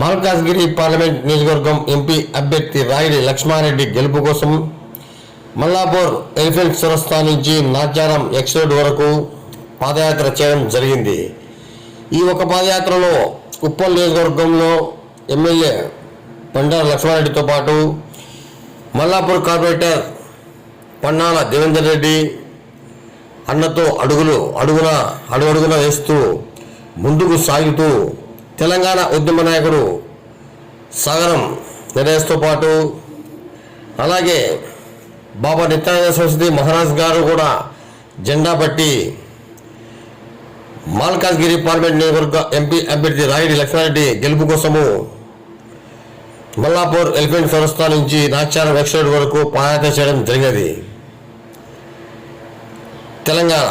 Malkajgiri parliament నియోజకవర్గం MP అభ్యర్థి రాయిడి లక్ష్మారెడ్డి గెలుపు కోసం మల్లాపూర్ ఎలిఫెంట్ సురస్థా నుంచి నాచారం ఎక్స్ రోడ్ వరకు పాదయాత్ర చేయడం జరిగింది. ఈ ఒక పాదయాత్రలో ఉప్పల్ నియోజకవర్గంలో ఎమ్మెల్యే బండారు లక్ష్మారెడ్డితో పాటు మల్లాపూర్ కార్పొరేటర్ పన్నాల దేవేందర్ రెడ్డి అన్నతో అడుగులు అడుగున అడుగడుగున వేస్తూ ముందుకు సాగుతూ తెలంగాణ ఉద్యమ నాయకుడు సాగరం నరేష్తో పాటు అలాగే బాబా నిత్యానంద సరస్వతి మహారాజ్ గారు కూడా జెండా పట్టి మాల్కాజ్గిరి పార్లమెంట్ నియోజకవర్గ ఎంపీ అభ్యర్థి రాయుడి లక్ష్మారెడ్డి గెలుపు కోసము మల్లాపూర్ ఎలిఫెంట్ సంస్థ నుంచి నాచారం వెబ్సైట్ వరకు పాదయాత్ర చేయడం జరిగినది. తెలంగాణ